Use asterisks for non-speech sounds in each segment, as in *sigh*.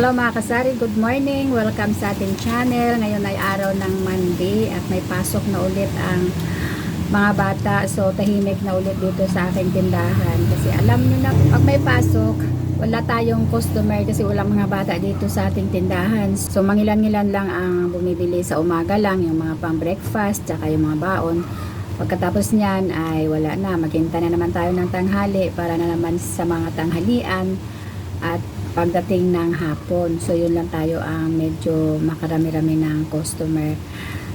Hello mga kasari, good morning. Welcome sa ating channel. Ngayon ay araw ng Monday at may pasok na ulit ang mga bata. So tahimik na ulit dito sa aking tindahan. Kasi alam nyo na, pag may pasok, wala tayong customer kasi walang mga bata dito sa ating tindahan. So mangilan-ngilan lang ang bumibili sa umaga lang, yung mga pang breakfast, tsaka yung mga baon. Pagkatapos niyan ay wala na, maghinta na naman tayo ng tanghali para na naman sa mga tanghalian at pagdating ng hapon. So yun lang tayo ang medyo makarami-rami ng customer.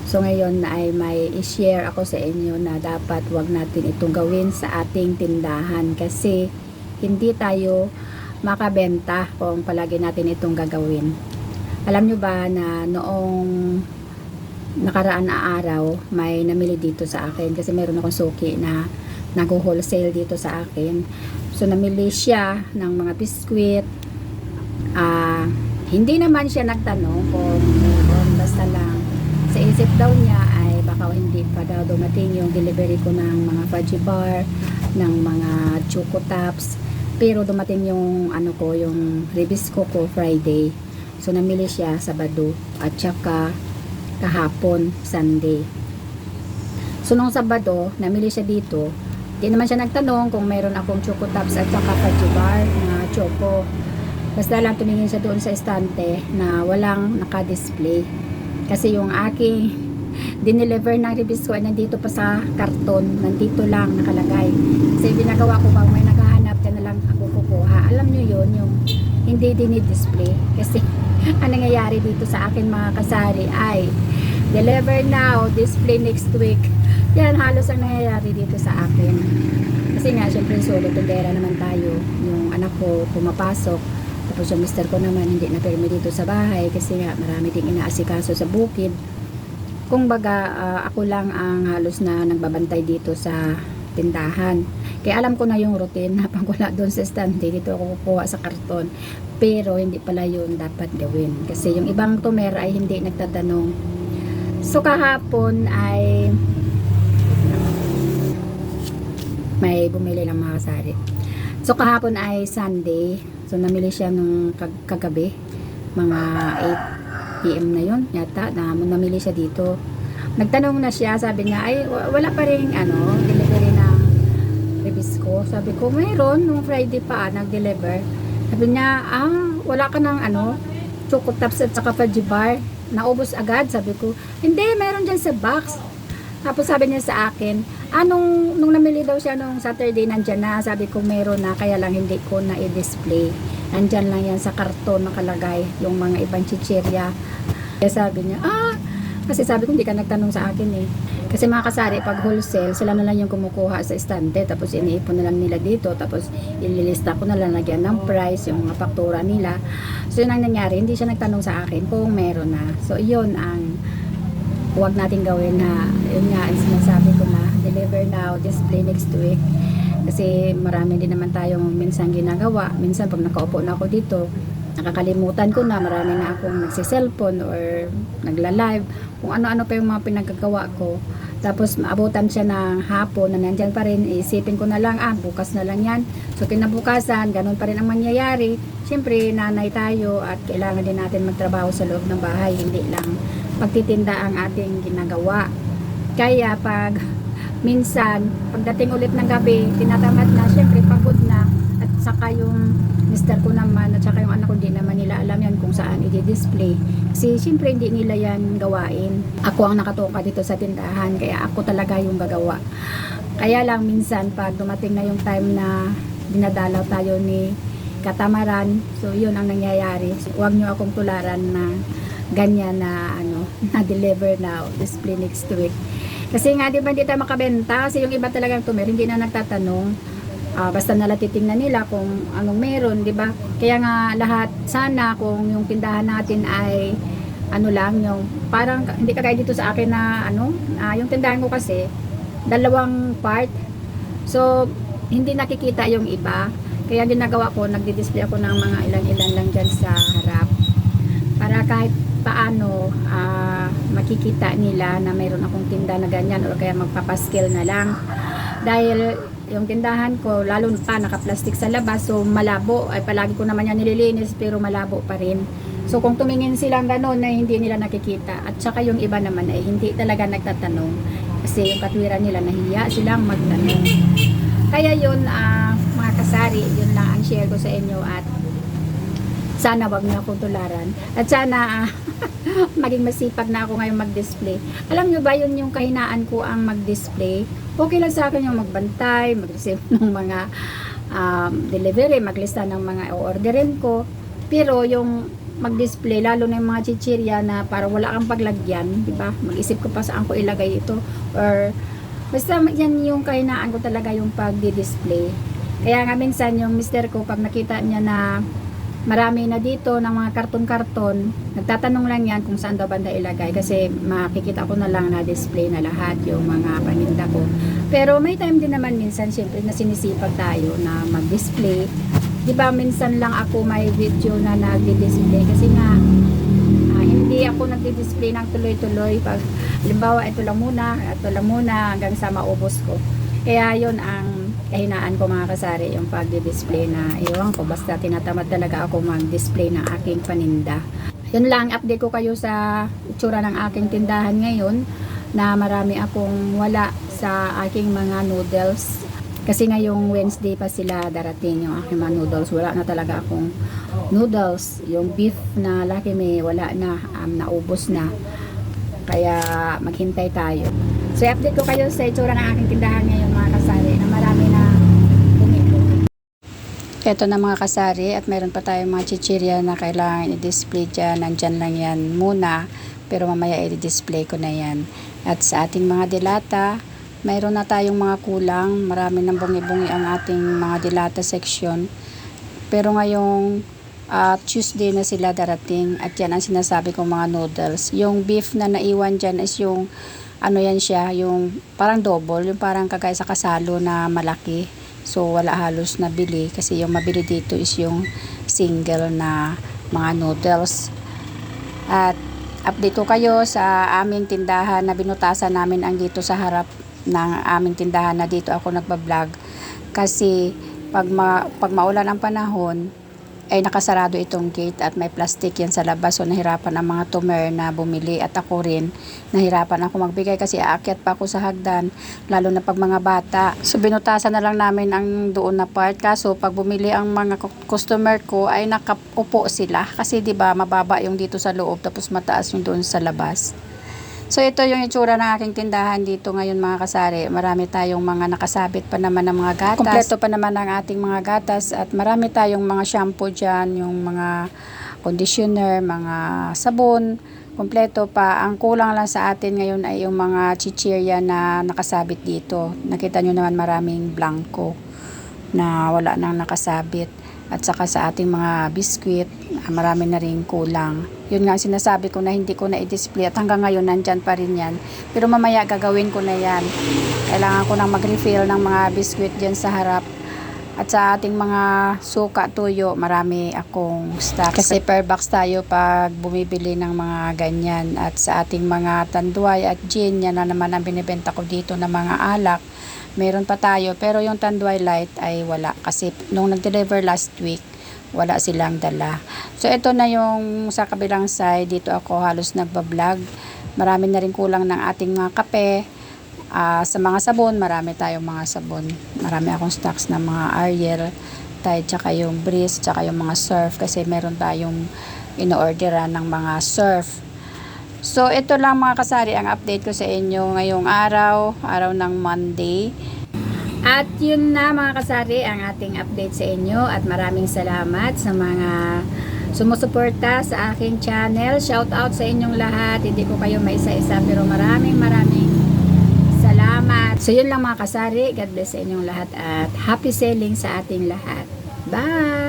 So ngayon ay may i-share ako sa inyo na dapat wag natin itong gawin sa ating tindahan kasi hindi tayo makabenta kung palagi natin itong gagawin. Alam nyo ba na noong nakaraan na araw may namili dito sa akin kasi meron akong suki na nag-wholesale dito sa akin. So namili siya ng mga biskwit, Ah, hindi naman siya nagtanong kung meron basta lang sa isip daw niya ay baka hindi pa daw dumating yung delivery ko ng mga fudgy bar, ng mga choco tops. Pero dumating yung ano ko, yung ribisco ko Friday. So namili siya Sabado at saka kahapon Sunday. So nung Sabado, namili siya dito. Di naman siya nagtanong kung meron akong choco tops at saka fudgy bar na choco. Basta lang tumingin siya doon sa estante na walang naka-display. Kasi yung aking *laughs* dineliver ng ribisco ay nandito pa sa karton. Nandito lang nakalagay. Kasi binagawa ko bang may naghahanap ka na lang ako kukuha. Alam nyo yun, yung hindi dinidisplay. *laughs* Kasi ang nangyayari dito sa akin mga kasari ay deliver now, display next week. Yan halos ang nangyayari dito sa akin. Kasi nga, syempre solo tindera naman tayo. Yung anak ko pumapasok. Tapos yung mister ko naman hindi na permi dito sa bahay kasi nga marami ding inaasikaso sa bukid. Kung baga ah, ako lang ang halos na nagbabantay dito sa tindahan. Kaya alam ko na yung routine na *laughs* pag wala doon sa stand, dito ako kukuha sa karton. Pero hindi pala yun dapat gawin. Kasi yung ibang tumer ay hindi nagtatanong. So kahapon ay may bumili ng mga sari. So kahapon ay Sunday. So namili siya nung kag- kagabi. Mga 8 PM na yon yata. Na namili siya dito. Nagtanong na siya, sabi niya, ay wa- wala pa rin ano, delivery ng ribisco. Sabi ko, mayroon nung Friday pa nag-deliver. Sabi niya, ah, wala ka ng ano, choco tops at saka fudgy bar. Naubos agad. Sabi ko, hindi, meron dyan sa box. Tapos sabi niya sa akin, anong nung namili daw siya nung Saturday nandyan na, sabi ko meron na kaya lang hindi ko na i-display. Nandyan lang yan sa karton nakalagay yung mga ibang chichirya. Kaya sabi niya, ah, kasi sabi ko hindi ka nagtanong sa akin eh. Kasi mga kasari, pag wholesale, sila na lang yung kumukuha sa estante, tapos iniipon na lang nila dito, tapos ililista ko na lang lagyan ng price, yung mga faktura nila. So yun ang nangyari, hindi siya nagtanong sa akin kung meron na. So yun ang huwag natin gawin na yun nga ang sinasabi ko deliver now, display next week kasi marami din naman tayong minsan ginagawa. Minsan pag nakaupo na ako dito nakakalimutan ko na marami na akong nagsiselfone or nagla-live. Kung ano-ano pa yung mga pinagagawa ko. Tapos maabutan siya ng hapon na nandyan pa rin. Isipin ko na lang ah bukas na lang yan. So kinabukasan ganun pa rin ang mangyayari. Syempre nanay tayo at kailangan din natin magtrabaho sa loob ng bahay. Hindi lang pagtitinda ang ating ginagawa. Kaya pag minsan, pagdating ulit ng gabi, tinatamad na, syempre pagod na. At saka yung mister ko naman, at saka yung anak ko, hindi naman nila alam yan kung saan i-display. Kasi syempre hindi nila yan gawain. Ako ang nakatoka dito sa tindahan, kaya ako talaga yung gagawa. Kaya lang minsan, pag dumating na yung time na dinadalaw tayo ni katamaran, so yun ang nangyayari. Huwag nyo akong tularan na ganyan na ano, *laughs* na-deliver now, display next week. Kasi nga, di ba, hindi tayo makabenta. Kasi yung iba talagang tumer, hindi na nagtatanong. Ah, basta nala titingnan nila kung anong meron, di ba? Kaya nga lahat, sana kung yung tindahan natin ay ano lang, yung parang, hindi kagaya dito sa akin na ano, ah, yung tindahan ko kasi, dalawang part. So, hindi nakikita yung iba. Kaya ginagawa ko, nagdi-display ako ng mga ilan-ilan lang dyan sa harap. Para kahit paano ah, makikita nila na mayroon akong tinda na ganyan o kaya magpapaskill na lang. Dahil yung tindahan ko, lalo pa naka-plastic sa labas, so malabo. Ay palagi ko naman yan nililinis, pero malabo pa rin. So kung tumingin silang gano'n na hindi nila nakikita, at saka yung iba naman ay hindi talaga nagtatanong. Kasi yung katwiran nila nahiya silang magtanong. Kaya yun, ah, mga kasari, yun lang ang share ko sa inyo at sana wag niyo akong tularan. At sana ah, *laughs* maging masipag na ako ngayon mag-display. Alam nyo ba yun yung kahinaan ko ang mag-display? Okay lang sa akin yung magbantay, mag-receive *laughs* ng mga um, delivery, maglista ng mga orderin ko. Pero yung mag-display, lalo na yung mga chichirya na para wala kang paglagyan, di ba? Mag-isip ko pa saan ko ilagay ito. Or, basta yan yung kahinaan ko talaga yung pag-display. Kaya nga minsan yung mister ko, pag nakita niya na marami na dito ng mga karton-karton, nagtatanong lang yan kung saan daw banda ilagay kasi makikita ko na lang na display na lahat yung mga paninda ko. Pero may time din naman minsan syempre na sinisipag tayo na mag-display. 'Di ba minsan lang ako may video na nagdi-display kasi nga ah, hindi ako nagdi-display ng tuloy-tuloy pag halimbawa ito lang muna, ito lang muna hanggang sa maubos ko. Kaya yon ang kahinaan ko mga kasari yung pagdi-display na iwan ko basta tinatamad talaga ako mag-display ng aking paninda. Yun lang, update ko kayo sa itsura ng aking tindahan ngayon na marami akong wala sa aking mga noodles. Kasi ngayong Wednesday pa sila darating yung aking mga noodles. Wala na talaga akong noodles. Yung beef na laki may wala na, um, naubos na. Kaya maghintay tayo. So, i-update ko kayo sa itsura ng aking tindahan ngayon mga kasari na. Ito na mga kasari at meron pa tayong mga chichirya na kailangan i-display dyan. Nandyan lang yan muna pero mamaya i-display ko na yan. At sa ating mga dilata, mayroon na tayong mga kulang. Marami nang bungi-bungi ang ating mga dilata section. Pero ngayong ah, Tuesday na sila darating at yan ang sinasabi kong mga noodles. Yung beef na naiwan dyan is yung ano yan siya, yung parang double, yung parang kagaya sa kasalo na malaki. So wala halos na bili kasi yung mabili dito is yung single na mga noodles. At update ko kayo sa aming tindahan na binutasan namin ang dito sa harap ng aming tindahan na dito ako nagbablog kasi pag, ma, pag maulan ang panahon ay nakasarado itong gate at may plastic yan sa labas. So nahirapan ang mga tumer na bumili. At ako rin nahirapan ako magbigay kasi aakyat pa ako sa hagdan lalo na pag mga bata. So binutasan na lang namin ang doon na part. Kaso pag bumili ang mga cu- customer ko ay nakaupo sila. Kasi di ba mababa yung dito sa loob tapos mataas yung doon sa labas So ito yung itsura ng aking tindahan dito ngayon mga kasari. Marami tayong mga nakasabit pa naman ng mga gatas. Kompleto pa naman ang ating mga gatas at marami tayong mga shampoo dyan, yung mga conditioner, mga sabon. Kompleto pa. Ang kulang lang sa atin ngayon ay yung mga chichirya na nakasabit dito. Nakita nyo naman maraming blanco na wala nang nakasabit. At saka sa ating mga biskwit, ah, marami na rin kulang. Yun nga sinasabi ko na hindi ko na i-display at hanggang ngayon nandyan pa rin yan. Pero mamaya gagawin ko na yan. Kailangan ko nang mag-refill ng mga biskwit dyan sa harap. At sa ating mga suka, tuyo, marami akong stock. Kasi per box tayo pag bumibili ng mga ganyan. At sa ating mga tanduay at gin, yan na naman ang binibenta ko dito ng mga alak. Meron pa tayo, pero yung tanduay light ay wala. Kasi nung nag-deliver last week, wala silang dala. So ito na yung sa kabilang side, dito ako halos nagbablog. Marami na rin kulang ng ating mga kape. Ah, sa mga sabon, marami tayong mga sabon. Marami akong stocks ng mga Ariel, Tide, tsaka yung Breeze, tsaka yung mga Surf kasi meron tayong ino-orderan ng mga Surf. So ito lang mga kasari ang update ko sa inyo ngayong araw, araw ng Monday. At yun na mga kasari ang ating update sa inyo at maraming salamat sa mga sumusuporta sa aking channel. Shout out sa inyong lahat. Hindi ko kayo maisa-isa pero maraming maraming salamat. So yun lang mga kasari. God bless sa inyong lahat at happy selling sa ating lahat. Bye!